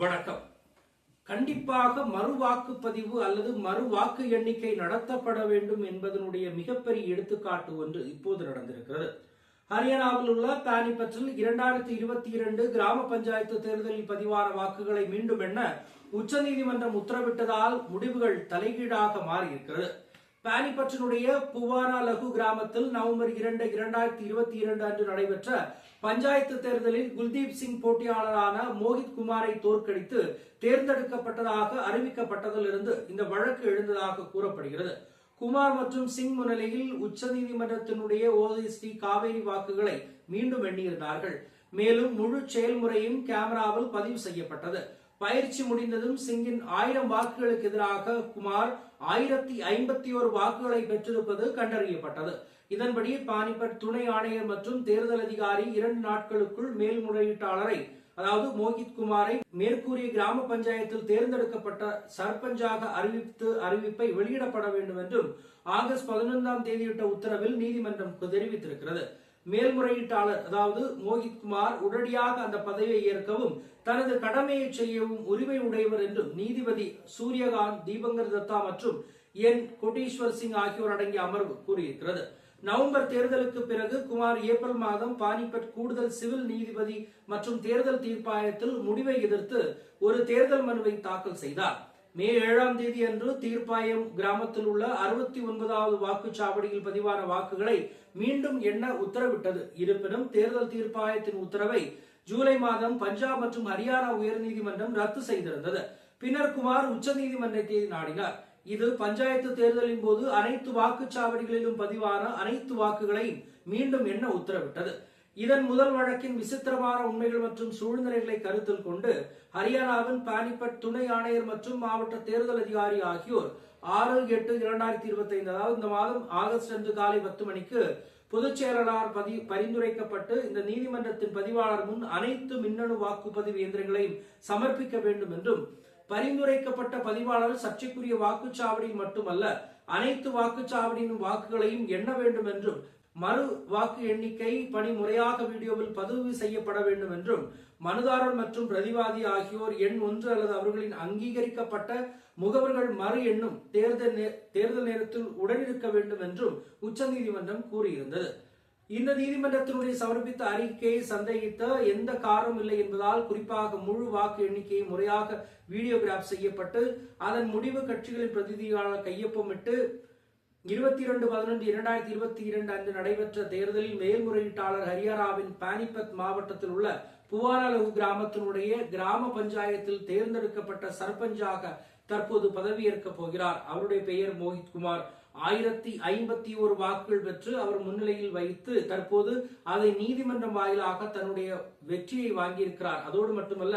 வணக்கம். கண்டிப்பாக மறு வாக்குப்பதிவு அல்லது மறு வாக்கு எண்ணிக்கை நடத்தப்பட வேண்டும் என்பதனுடைய மிகப்பெரிய எடுத்துக்காட்டு ஒன்று இப்போது நடந்திருக்கிறது. ஹரியானாவில் உள்ள பானிபற்றில் இரண்டாயிரத்தி இருபத்தி இரண்டு கிராம பஞ்சாயத்து தேர்தலில் பதிவான வாக்குகளை மீண்டும் எண்ண உச்சநீதிமன்றம் உத்தரவிட்டதால் முடிவுகள் தலைகீழாக மாறியிருக்கிறது. பானிபற்றினுடைய புவானா லகு கிராமத்தில் நவம்பர் இரண்டு இரண்டாயிரத்தி இருபத்தி இரண்டு அன்று நடைபெற்ற பஞ்சாயத்து தேர்தலில் குல்தீப் சிங் போட்டியாளரான மோஹித் குமாரை தோற்கடித்து தேர்ந்தெடுக்கப்பட்டதாக அறிவிக்கப்பட்டதிலிருந்து இந்த வழக்கு எழுந்ததாக கூறப்படுகிறது. குமார் மற்றும் சிங் முன்னிலையில் உச்சநீதிமன்றத்தினுடைய ஓஎஸ்டி காவேரி வாக்குகளை மீண்டும் எண்ணியிருந்தார்கள். மேலும் முழு செயல்முறையும் கேமராவில் பதிவு செய்யப்பட்டது. பயிற்சி முடிந்ததும் சிங்கின் ஆயிரம் வாக்குகளுக்கு எதிராக குமார் ஆயிரத்தி ஐம்பத்தி ஒரு வாக்குகளை பெற்றிருப்பது கண்டறியப்பட்டது. இதன்படி பானிபட் துணை ஆணையர் மற்றும் தேர்தல் அதிகாரி இரண்டு நாட்களுக்குள் மேல்முறையீட்டாளரை அதாவது மோகித் குமாரை மேற்கூறிய கிராம பஞ்சாயத்தில் தேர்ந்தெடுக்கப்பட்ட சர்பஞ்சாக அறிவித்து அறிவிப்பை வெளியிடப்பட வேண்டும் என்றும் ஆகஸ்ட் பதினொன்றாம் தேதியிட்ட உத்தரவில் நீதிமன்றம் தெரிவித்திருக்கிறது. மேல்முறையீட்டாளர் அதாவது மோஹித் குமார் உடனடியாக அந்த பதவியை ஏற்கவும் தனது கடமையை செய்யவும் உரிமை உடையவர் என்றும் நீதிபதி சூரியகாந்த் தீபங்கர் தத்தா மற்றும் என் கோட்டீஸ்வர் சிங் ஆகியோர் அடங்கிய அமர்வு கூறியிருக்கிறது. நவம்பர் தேர்தலுக்கு பிறகு குமார் ஏப்ரல் மாதம் பானிபட் கூடுதல் சிவில் நீதிபதி மற்றும் தேர்தல் தீர்ப்பாயத்தில் முடிவை எதிர்த்து ஒரு தேர்தல் மனுவை தாக்கல் செய்தார். மே ஏழாம் தேதி அன்று தீர்ப்பாயம் கிராமத்தில் உள்ள அறுபத்தி ஒன்பதாவது வாக்குச்சாவடியில் பதிவான வாக்குகளை மீண்டும் எண்ண உத்தரவிட்டது. இருப்பினும் தேர்தல் தீர்ப்பாயத்தின் உத்தரவை ஜூலை மாதம் பஞ்சாப் மற்றும் ஹரியானா உயர்நீதிமன்றம் ரத்து செய்திருந்தது. பின்னர் குமார் உச்சநீதிமன்றத்தை நாடினார். இது பஞ்சாயத்து தேர்தலின் போது அனைத்து வாக்குச்சாவடிகளிலும் பதிவான அனைத்து வாக்குகளையும் மீண்டும் எண்ண உத்தரவிட்டது. இதன் முதல் வழக்கின் விசித்திரமான உண்மைகள் மற்றும் சூழ்நிலைகளை கருத்தில் கொண்டு ஹரியானாவின் பானிபட் துணை ஆணையர் மற்றும் மாவட்ட தேர்தல் அதிகாரி ஆகியோர் ஆறு எட்டு இரண்டாயிரத்தி இருபத்தி ஐந்து அதாவது இந்த மாதம் ஆகஸ்ட் அன்று காலை பத்து மணிக்கு பொதுச் செயலாளர் பதி பரிந்துரைக்கப்பட்டு இந்த நீதிமன்றத்தின் பதிவாளர் முன் அனைத்து மின்னணு வாக்குப்பதிவு இயந்திரங்களையும் சமர்ப்பிக்க வேண்டும் என்றும் பரிந்துரைக்கப்பட்ட பதிவாளர் சர்ச்சைக்குரிய வாக்குச்சாவடியில் மட்டுமல்ல அனைத்து வாக்குச்சாவடியின் வாக்குகளையும் எண்ண வேண்டும் என்றும் மறு வாக்கு எண்ணிக்கை பணி முறையாக வீடியோவில் பதிவு செய்யப்பட வேண்டும் என்றும் மனுதாரர் மற்றும் பிரதிவாதி ஆகியோர் எண் ஒன்று அல்லது அவர்களின் அங்கீகரிக்கப்பட்ட முகவர்கள் மறு எண்ணும் தேர்தல் தேர்தல் நேரத்தில் உடனிருக்க வேண்டும் என்றும் உச்சநீதிமன்றம் கூறியிருந்தது. இந்த நீதிமன்றத்தினுடைய சமர்ப்பித்த அறிக்கையை சந்தேகித்த எந்த காரணம் இல்லை என்பதால் குறிப்பாக முழு வாக்கு எண்ணிக்கையை முறையாக வீடியோகிராப் செய்யப்பட்டு அதன் முடிவு கட்சிகளின் பிரதிநிதிகளால் கையொப்பமிட்டு இருபத்தி இரண்டு பதினொன்று இரண்டாயிரத்தி இருபத்தி இரண்டு அன்று நடைபெற்ற தேர்தலில் மேல்முறையீட்டாளர் ஹரியானாவின் பானிபத் மாவட்டத்தில் உள்ள புவாரலகு கிராமத்தினுடைய கிராம பஞ்சாயத்தில் தேர்ந்தெடுக்கப்பட்ட சர்பஞ்சாக தற்போது பதவியேற்கப் போகிறார். அவருடைய பெயர் மோஹித் குமார். ஆயிரத்தி ஐம்பத்தி ஒரு வாக்குகள் பெற்று அவர் முன்னிலையில் வைத்து தற்போது அதை நீதிமன்றம் வாயிலாக தன்னுடைய வெற்றியை வாங்கியிருக்கிறார். அதோடு மட்டுமல்ல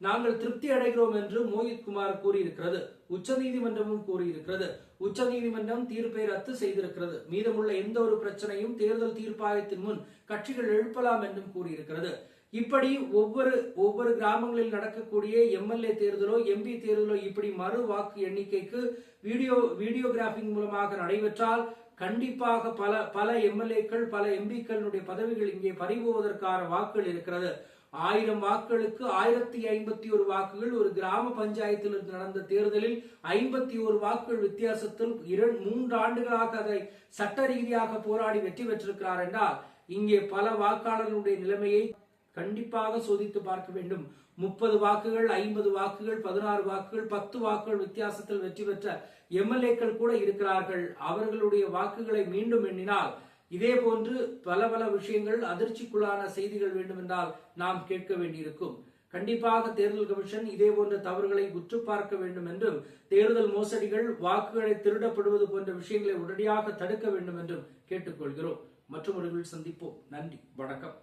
நாங்கள் திருப்தி அடைகிறோம் என்று மோஹித் குமார் கூறியிருக்கிறது. உச்சநீதிமன்றமும் கூறியிருக்கிறது. உச்சநீதிமன்றம் தீர்ப்பை ரத்து செய்திருக்கிறது. மீதமுள்ள எந்த ஒரு பிரச்சனையும் தேர்தல் தீர்ப்பாயத்தின் முன் கட்சிகள் எழுப்பலாம் என்றும் கூறியிருக்கிறது. இப்படி ஒவ்வொரு ஒவ்வொரு கிராமங்களில் நடக்கக்கூடிய எம்எல்ஏ தேர்தலோ எம்பி தேர்தலோ இப்படி மறு வாக்கு எண்ணிக்கைக்கு வீடியோ வீடியோகிராபிங் மூலமாக நடைபெற்றால் கண்டிப்பாக பல பல எம்எல்ஏக்கள் பல எம்பிக்களுடைய பதவிகள் இங்கே பறிபோவதற்கான வாக்குகள் இருக்கிறது. ஆயிரம் வாக்குகளுக்கு ஆயிரத்தி ஐம்பத்தி ஒரு வாக்குகள் ஒரு கிராம பஞ்சாயத்தில் நடந்த தேர்தலில் ஐம்பத்தி ஒரு வாக்குகள் வித்தியாசத்தில் இரண்டு மூன்று ஆண்டுகளாக அதை சட்ட ரீதியாக போராடி வெற்றி பெற்றிருக்கிறார் என்றால் இங்கே பல வாக்காளர்களுடைய நிலைமையை கண்டிப்பாக சோதித்து பார்க்க வேண்டும். முப்பது வாக்குகள் ஐம்பது வாக்குகள் பதினாறு வாக்குகள் பத்து வாக்குகள் வித்தியாசத்தில் வெற்றி பெற்ற எம்எல்ஏக்கள் கூட இருக்கிறார்கள். அவர்களுடைய வாக்குகளை மீண்டும் எண்ணினால் இதே போன்று பல பல விஷயங்கள் அதிர்ச்சிக்குள்ளான செய்திகள் வேண்டுமென்றால் நாம் கேட்க வேண்டியிருக்கும். கண்டிப்பாக தேர்தல் கமிஷன் இதே போன்ற தவறுகளை உற்று பார்க்க வேண்டும் என்றும் தேர்தல் மோசடிகள் வாக்குகளை திருடப்படுவது போன்ற விஷயங்களை உடனடியாக தடுக்க வேண்டும் என்றும் கேட்டுக்கொள்கிறோம். மற்றும் ஒரு சந்திப்போம். நன்றி. வணக்கம்.